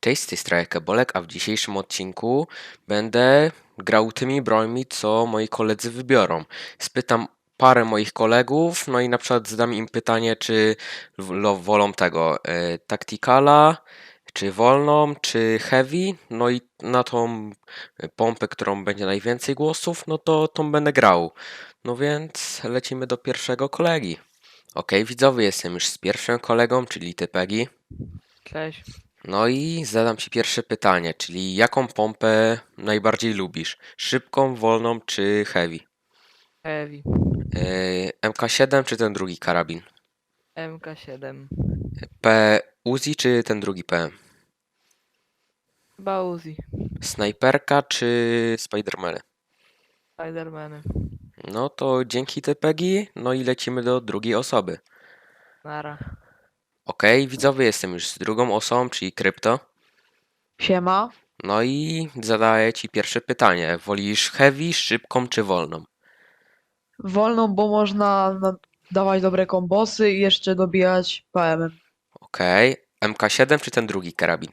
Cześć, z tej strony Kebolek, a w dzisiejszym odcinku będę grał tymi brońmi, co moi koledzy wybiorą. Spytam parę moich kolegów, no i na przykład zadam im pytanie, czy wolą tego e, Tacticala, czy wolną, czy heavy, no i na tą pompę, którą będzie najwięcej głosów, no to tą będę grał. No więc lecimy do pierwszego kolegi. Okej, widzowie, jestem już z pierwszym kolegą, czyli Typegi. Cześć. No i zadam ci pierwsze pytanie, czyli jaką pompę najbardziej lubisz? Szybką, wolną czy heavy? Heavy. Yy, MK7 czy ten drugi karabin? MK7. P Uzi czy ten drugi PM? Chyba Uzi. Snajperka czy Spidermany? Spidermany. No to dzięki TPG, no i lecimy do drugiej osoby. Nara. Okej, widzowie, jestem już z drugą osobą, czyli Krypto. Siema. No i zadaję ci pierwsze pytanie. Wolisz heavy, szybką czy wolną? Wolną, bo można na- dawać dobre kombosy i jeszcze dobijać PM. Okej, MK7 czy ten drugi karabin?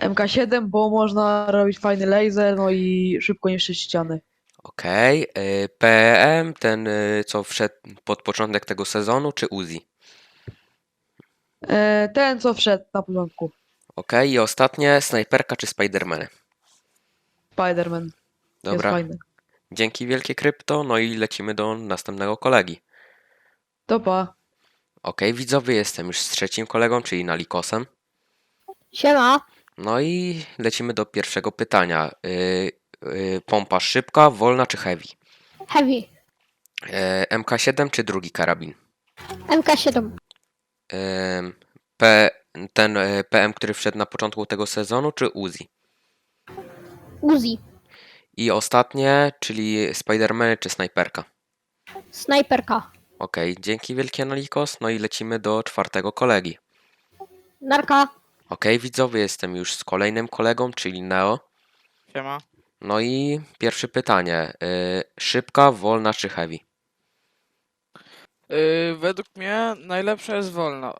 MK7, bo można robić fajny laser, no i szybko niszczyć ściany. Okej, y, PM, ten y, co wszedł pod początek tego sezonu, czy Uzi? E, ten, co wszedł na początku. Okej, i ostatnie, snajperka czy Spidermany? Spider-Man. Jest Dobra, fajny. dzięki wielkie krypto, no i lecimy do następnego kolegi. Topa. Okej, widzowie, jestem już z trzecim kolegą, czyli Nalikosem. Siema, No i lecimy do pierwszego pytania. Y, y, pompa szybka, wolna czy heavy? Heavy, Y, MK7 czy drugi karabin? MK7, Ym, P, ten y, PM, który wszedł na początku tego sezonu, czy Uzi? Uzi, I ostatnie, czyli Spiderman czy Snajperka. Snajperka, Okej, dzięki wielkie Analikos. No i lecimy do czwartego kolegi. Narka, Okej, widzowie, jestem już z kolejnym kolegą, czyli Neo. Siema. No i pierwsze pytanie. y, szybka, wolna czy heavy? Yy, według mnie najlepsza jest wolna.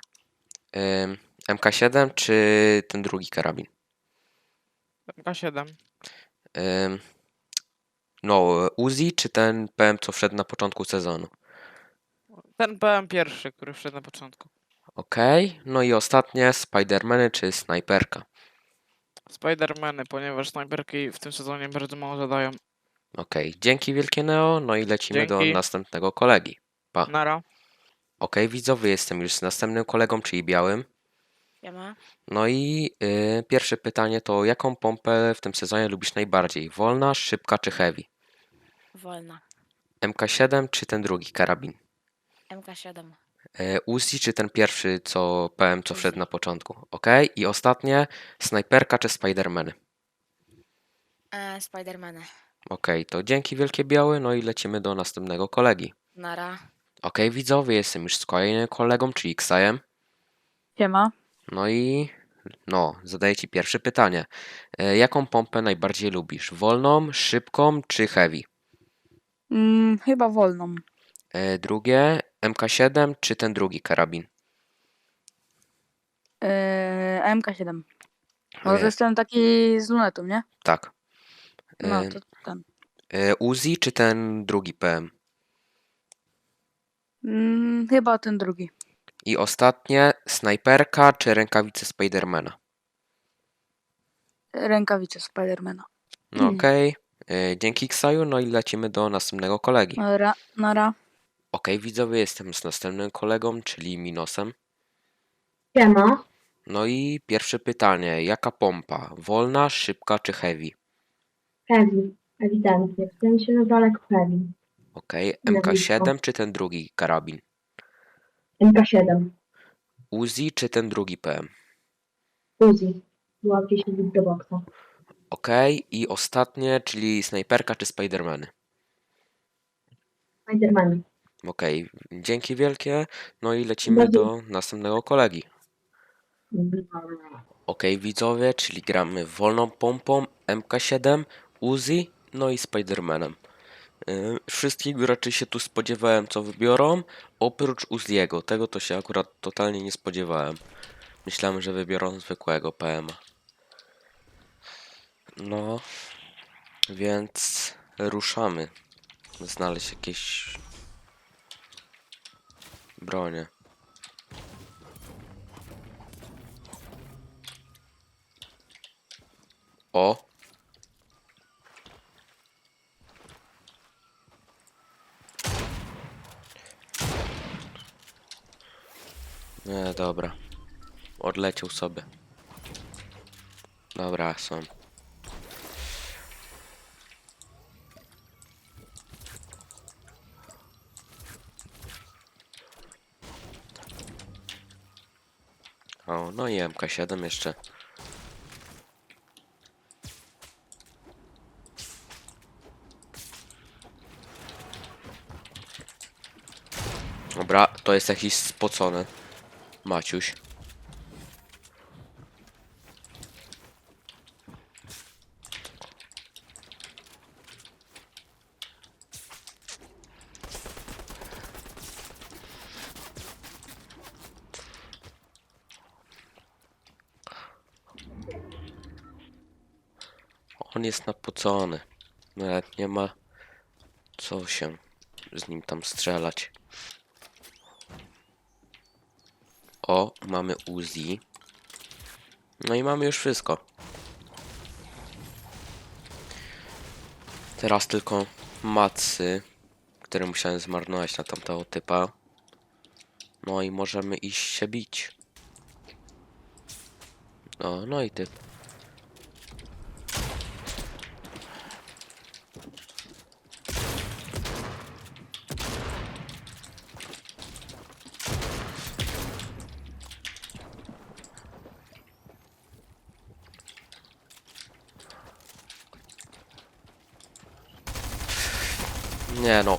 Ym, MK7 czy ten drugi karabin? MK7. Ym, no, Uzi czy ten PM, co wszedł na początku sezonu? Ten PM pierwszy, który wszedł na początku. Okej, no i ostatnie, Spidermany czy Snajperka? Spidermany, ponieważ snajperki w tym sezonie bardzo mało zadają. Okej, dzięki wielkie Neo, no i lecimy do Dzięki. następnego kolegi. Pa. Nara. Okej, widzowie, jestem już z następnym kolegą, czyli białym. Siema. No i y, pierwsze pytanie to, jaką pompę w tym sezonie lubisz najbardziej? Wolna, szybka czy heavy? Wolna. MK7 czy ten drugi karabin? MK7. Y, Uzi czy ten pierwszy, co PM, co wszedł Uzi. na początku? Okej, i ostatnie, snajperka czy Spidermany? E, Spidermany. Okej, to dzięki wielkie biały, no i lecimy do następnego kolegi. Nara. Okej, widzowie, jestem już z kolejnym kolegą, czyli Xajem. Siema. No i no, zadaję ci pierwsze pytanie. E, jaką pompę najbardziej lubisz? Wolną, szybką czy heavy? Mm, chyba wolną. E, drugie, MK7 czy ten drugi karabin? Eee, MK7. Bo E, to jest ten taki z lunetą, nie? tak. E, No, to ten. e, Uzi czy ten drugi PM? Mm, chyba ten drugi. I ostatnie, snajperka czy rękawice Spidermana? Rękawice Spidermana. No Mm. okej. E, Dzięki Ksaju, no i lecimy do następnego kolegi. Nara, nara. Okej, widzowie, jestem z następnym kolegą, czyli Minosem. Siema, No i pierwsze pytanie, jaka pompa? Wolna, szybka czy heavy? Heavy, ewidentnie, w sensie na daleko Heavy, Okej, Na MK7 czy ten drugi karabin? MK7, Uzi czy ten drugi PM? Uzi, łapie się do boxa, Okej, i ostatnie, czyli snajperka czy Spidermany? Spiderman, Okej, dzięki wielkie. No i lecimy do następnego kolegi. Okej, widzowie, czyli gramy wolną pompą, MK7, Uzi, no i Spidermanem. Yy, Wszystkich graczy się tu spodziewałem, co wybiorą, oprócz Uziego. Tego to się akurat totalnie nie spodziewałem. Myślałem, że wybiorą zwykłego PM. No, więc ruszamy. Znaleźć jakieś bronie. O! Nie, dobra. Odleciał sobie. Dobra, są. O, no i MK7 jeszcze. Dobra, to jest jakiś spocony. Maciuś. On jest napocony. Nawet nie ma co się z nim tam strzelać. O, mamy Uzi. No i mamy już wszystko. Teraz tylko macy, które musiałem zmarnować na tamtego typa. No i możemy iść się bić. O, no i typ. Nie no.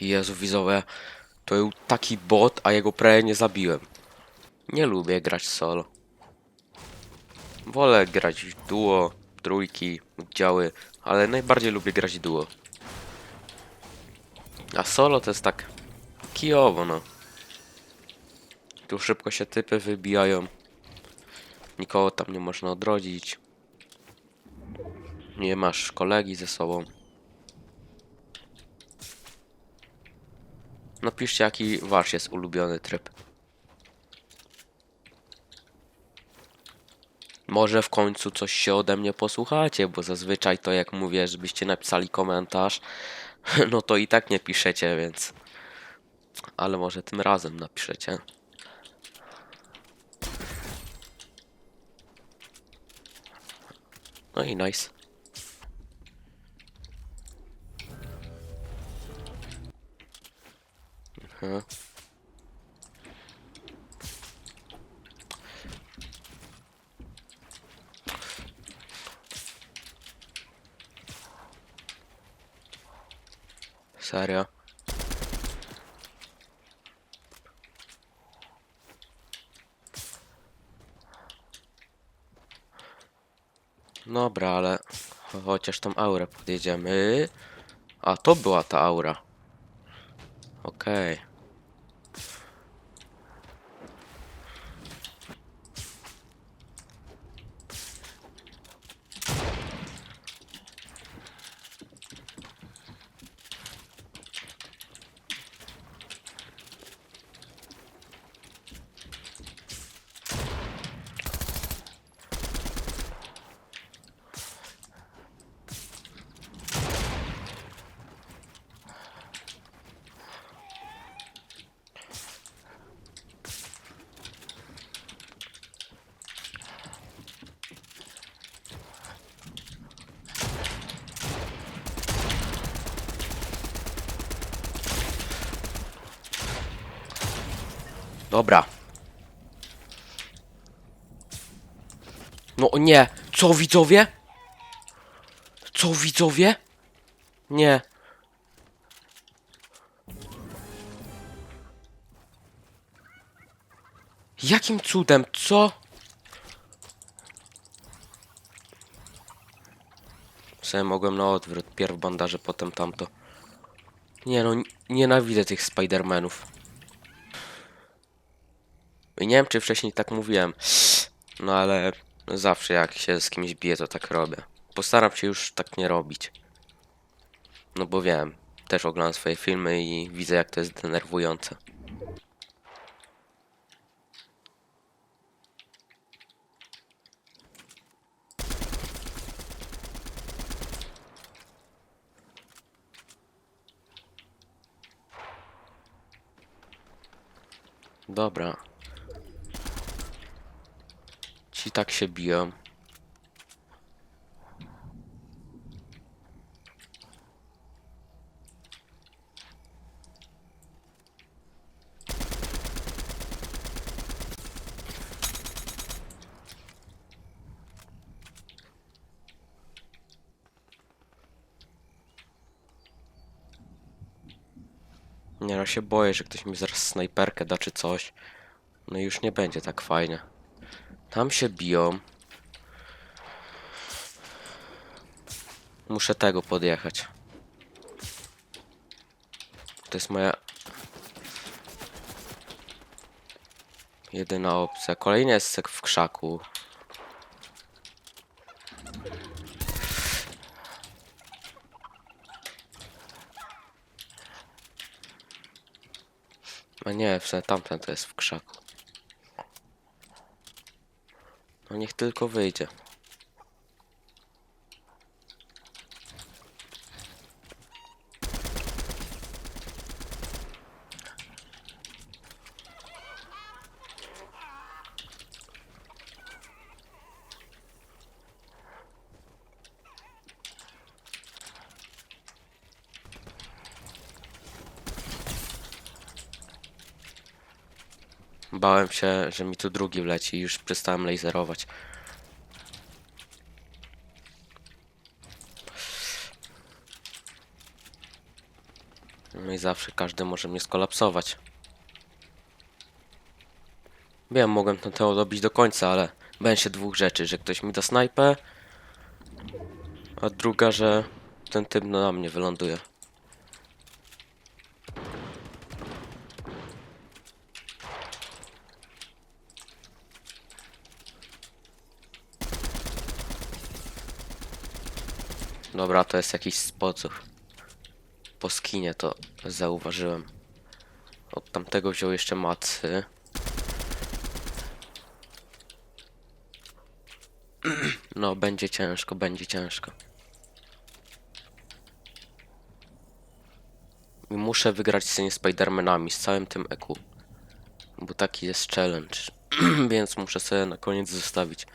Jezu, widzowie, to był taki bot, a jego prawie nie zabiłem. Nie lubię grać solo. Wolę grać duo, trójki, oddziały, ale najbardziej lubię grać duo. A solo to jest tak kijowo, no. Tu szybko się typy wybijają. Nikogo tam nie można odrodzić. Nie masz kolegi ze sobą. Napiszcie jaki wasz jest ulubiony tryb. Może w końcu coś się ode mnie posłuchacie, bo zazwyczaj to jak mówię, żebyście napisali komentarz, no to i tak nie piszecie, więc... Ale może tym razem napiszecie. No i nice. Aha. Serio? Dobra, ale cho- chociaż tą aurę podjedziemy. A, to była ta aura. Okej. Dobra. No nie! Co widzowie? Co widzowie? Nie. Jakim cudem? Co? Sobie mogłem na odwrót. Pierw bandaże, potem tamto. Nie no, nienawidzę tych Spidermanów. I nie wiem, czy wcześniej tak mówiłem. No ale zawsze jak się z kimś biję, to tak robię. Postaram się już tak nie robić. No bo wiem, też oglądam swoje filmy i widzę jak to jest denerwujące. Dobra. Ci tak się biją. Nie, no się boję, że ktoś mi zaraz snajperkę da czy coś. No i już nie będzie tak fajnie. Tam się biją. Muszę tego podjechać. To jest moja jedyna opcja. Kolejny jest w krzaku. A nie, tamten to jest w krzaku. No niech tylko wyjdzie. Bałem się, że mi tu drugi wleci i już przestałem laserować. No i zawsze każdy może mnie skolapsować. Wiem, mogłem ten temat dobić do końca, ale bałem się dwóch rzeczy, że ktoś mi da snajpę, a druga, że ten typ na mnie wyląduje. Dobra, to jest jakiś spoców. Po skinie to zauważyłem. Od tamtego wziął jeszcze macy. No, będzie ciężko, będzie ciężko. I muszę wygrać tymi Spidermanami, z całym tym EQ. Bo taki jest challenge. Więc muszę sobie na koniec zostawić.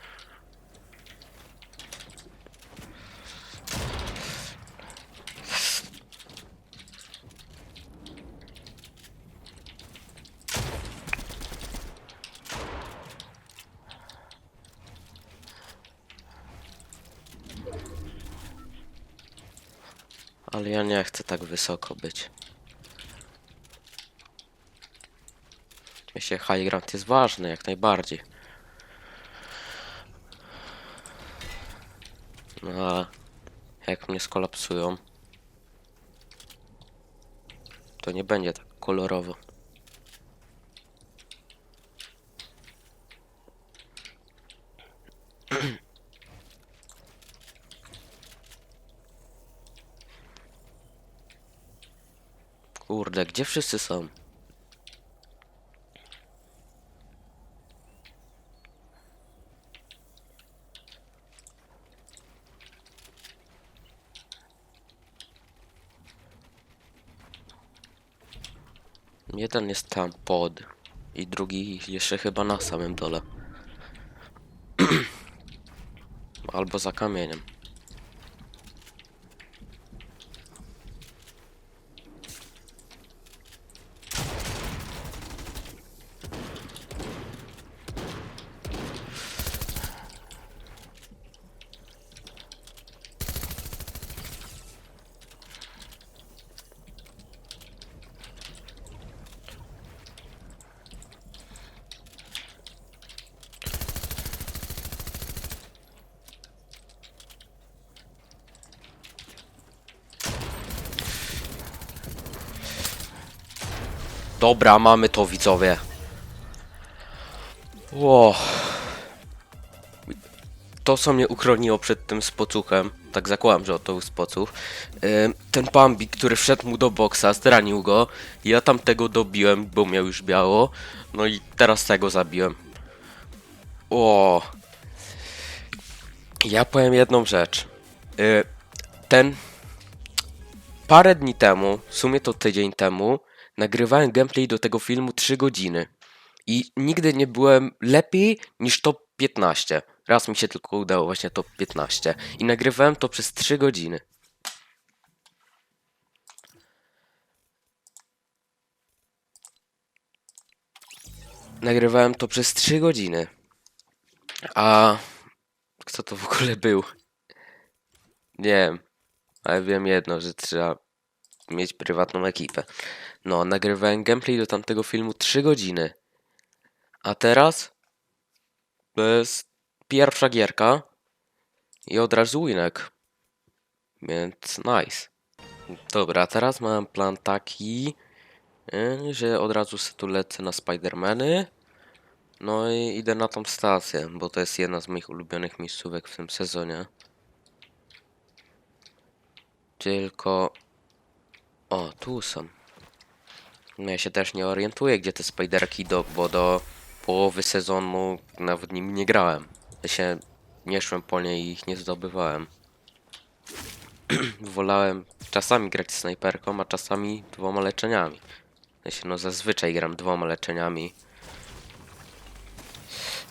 Ale ja nie chcę tak wysoko być. Oczywiście high ground jest ważny, jak najbardziej. No jak mnie skolapsują, to nie będzie tak kolorowo. Kurde, gdzie wszyscy są? Jeden jest tam pod i drugi jeszcze chyba na samym dole. Albo za kamieniem. Dobra, mamy to widzowie. Ło. To, co mnie uchroniło przed tym spocuchem, tak zakładam, że to był spocuch, ten Bambi, który wszedł mu do boksa, zranił go, ja tamtego dobiłem, bo miał już biało, no i teraz tego zabiłem. O. Ja powiem jedną rzecz. Y, ten parę dni temu, w sumie to tydzień temu, nagrywałem gameplay do tego filmu 3 godziny. I nigdy nie byłem lepiej niż top 15. Raz mi się tylko udało właśnie top 15. I nagrywałem to przez 3 godziny. Nagrywałem to przez 3 godziny. A kto to w ogóle był? Nie wiem, ale wiem jedno, że trzeba mieć prywatną ekipę. No, nagrywałem gameplay do tamtego filmu 3 godziny. A teraz jest pierwsza gierka i od razu winek. Więc nice. Dobra, teraz mam plan taki, y, że od razu sobie tu lecę na Spidermany. No i idę na tą stację, bo to jest jedna z moich ulubionych miejscówek w tym sezonie. Tylko... O, tu są. No ja się też nie orientuję, gdzie te spiderki do, bo do połowy sezonu nawet nimi nie grałem. Ja się nie szłem po nie i ich nie zdobywałem. Wolałem czasami grać snajperką, a czasami dwoma leczeniami. Ja się no zazwyczaj gram dwoma leczeniami.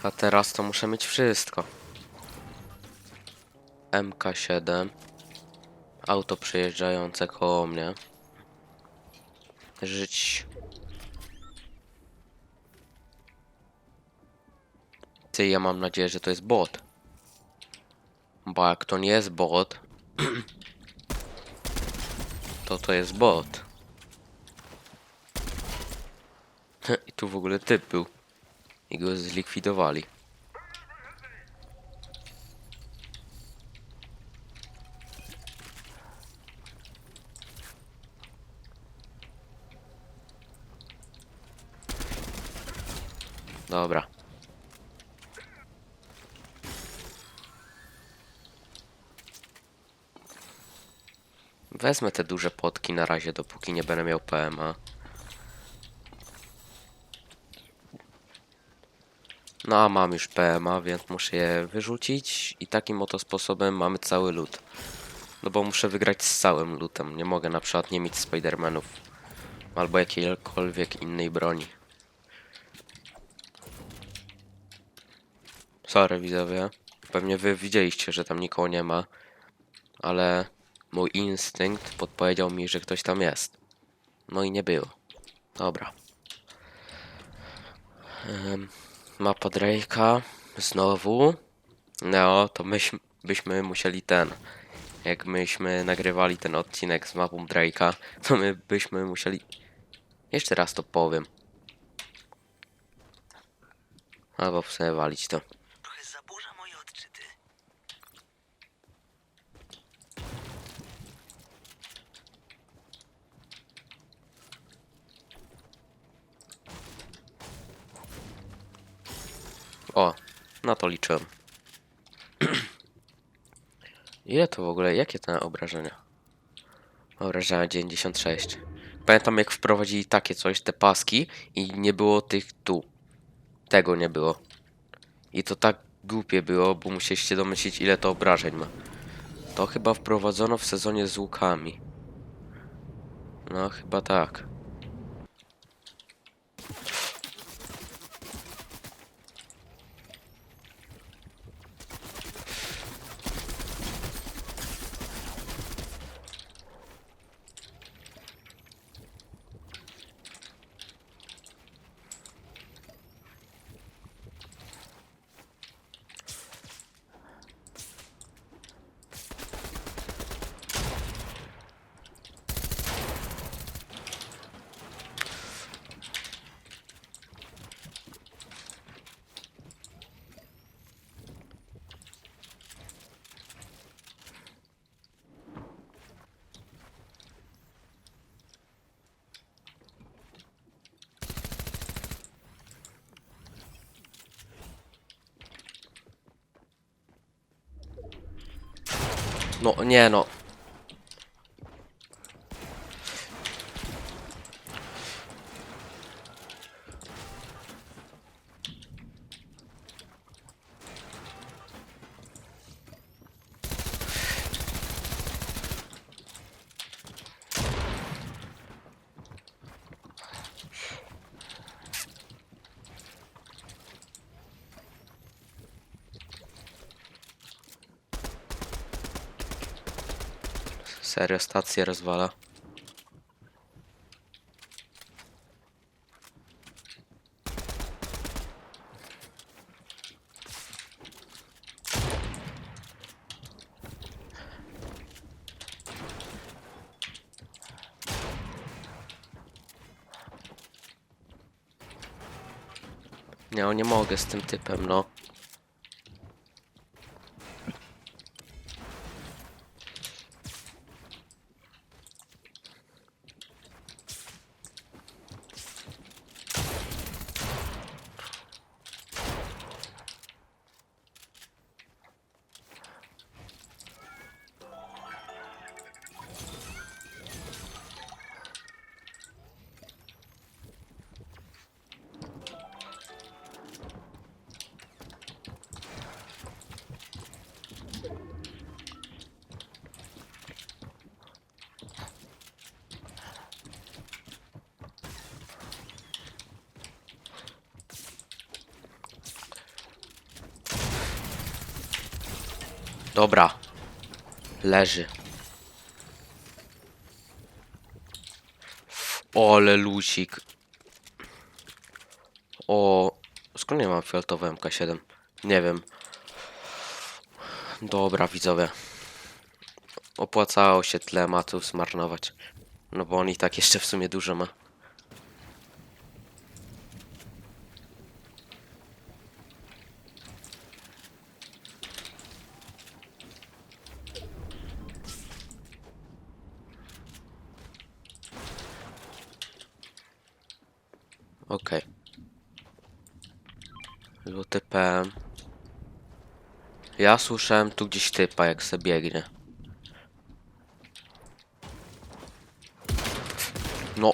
A teraz to muszę mieć wszystko. MK7. Auto przejeżdżające koło mnie. Żyć. Ty, ja mam nadzieję, że to jest bot. Bo jak to nie jest bot, to to jest bot. I tu w ogóle typ był. I go zlikwidowali. Dobra. Wezmę te duże potki na razie, dopóki nie będę miał PMA. No a mam już PMA, więc muszę je wyrzucić i takim oto sposobem mamy cały lód. No bo muszę wygrać z całym lootem. Nie mogę na przykład nie mieć Spidermanów albo jakiejkolwiek innej broni. Sorry widzowie. Pewnie wy widzieliście, że tam nikogo nie ma. Ale mój instynkt podpowiedział mi, że ktoś tam jest. No i nie było. Dobra. Em, mapa Drake'a. Znowu. No, to myśmy, byśmy musieli ten. Jak myśmy nagrywali ten odcinek z mapą Drake'a, to my byśmy musieli. Jeszcze raz to powiem. Albo w walić to. O, na to liczyłem. Ile to w ogóle? Jakie te obrażenia? Obrażenia 96. Pamiętam jak wprowadzili takie coś, te paski i nie było tych tu. Tego nie było. I to tak głupie było, bo musieliście domyślić ile to obrażeń ma. To chyba wprowadzono w sezonie z łukami. No, chyba tak. No, nie no. Serio, stację rozwala. Nie, o, nie mogę z tym typem, no. Dobra. Leży. Ole lusik. O, skąd nie mam fioletowe MK7? Nie wiem. Dobra, widzowie. Opłacało się tyle matów zmarnować. No bo on i tak jeszcze w sumie dużo ma. Okej. Luty PM. Ja słyszałem tu gdzieś typa, jak se biegnie. No.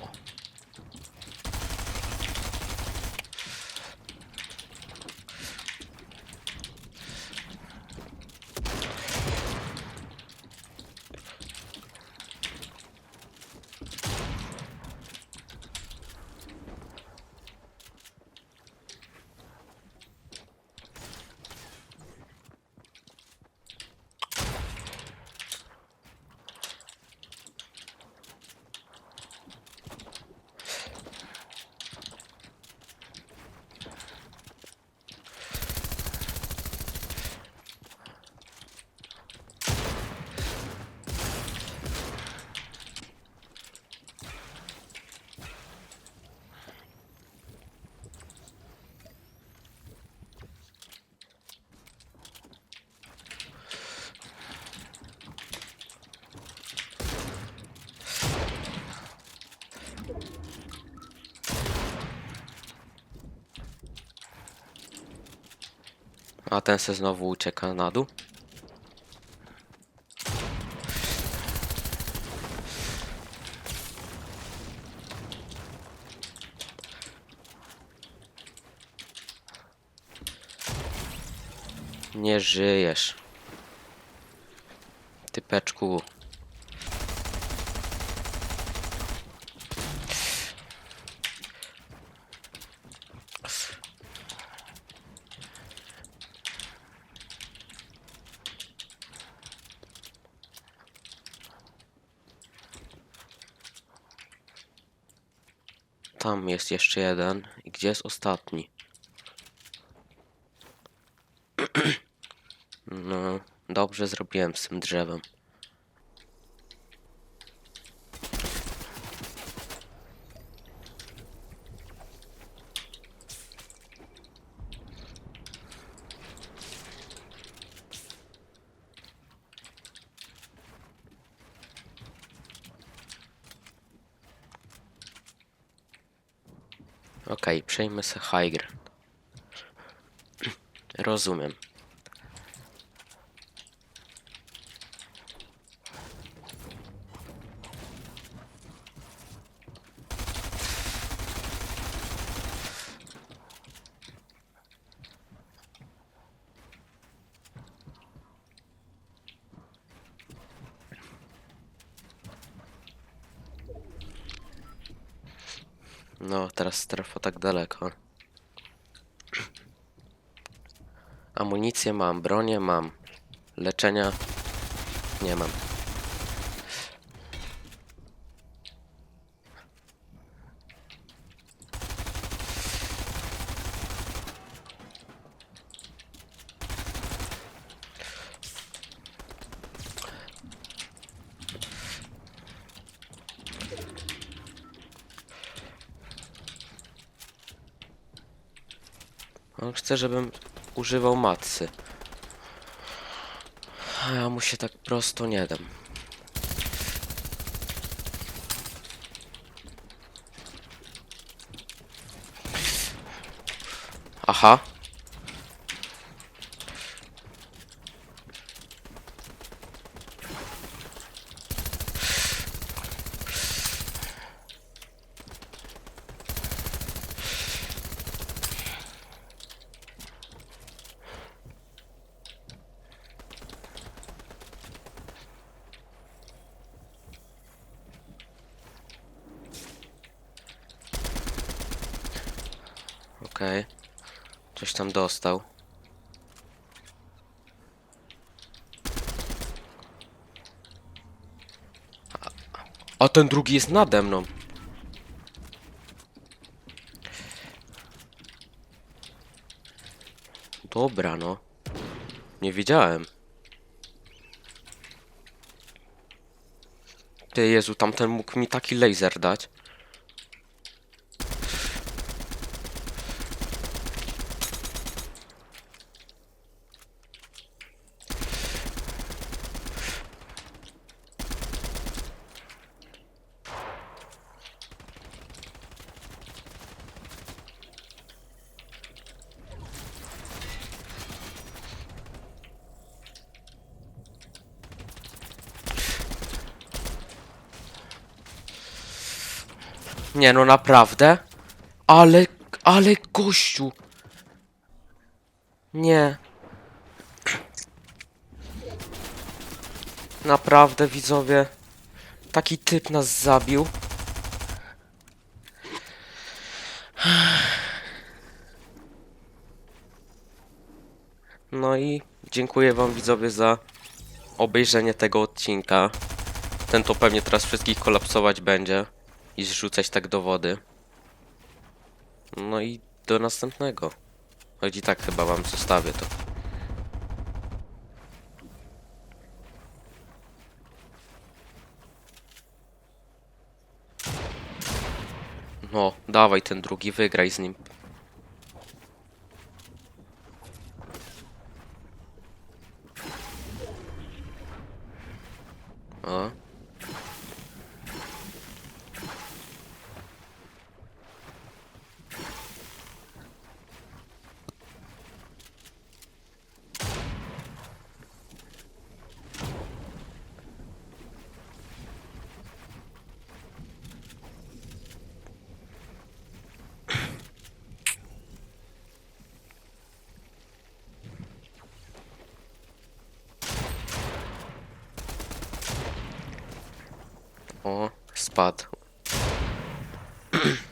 A ten se znowu ucieka na dół. Nie żyjesz. Typeczku. Jest jeszcze jeden. I gdzie jest ostatni? No, dobrze zrobiłem z tym drzewem. Okej, przejmę se. Rozumiem. No, teraz strefa tak daleko. Amunicję mam, bronię mam. Leczenia nie mam. On chce, żebym używał matcy. A ja mu się tak prosto nie dam. Aha. Okej. Coś tam dostał. A, a ten drugi jest nade mną. Dobra, no. Nie wiedziałem. Ty Jezu, tamten mógł mi taki laser dać. Nie no, naprawdę? Ale, ale gościu. Nie. Naprawdę, widzowie. Taki typ nas zabił. No i dziękuję wam widzowie za obejrzenie tego odcinka. Ten to pewnie teraz wszystkich kolapsować będzie i zrzucać tak do wody. No i do następnego. Choć i tak chyba wam zostawię to. No, dawaj ten drugi, wygraj z nim. O. spadł.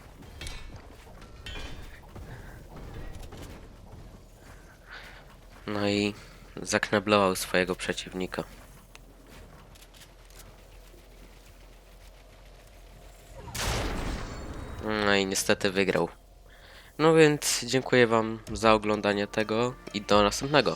No i zakneblował swojego przeciwnika. No i niestety wygrał. No więc dziękuję wam za oglądanie tego i do następnego.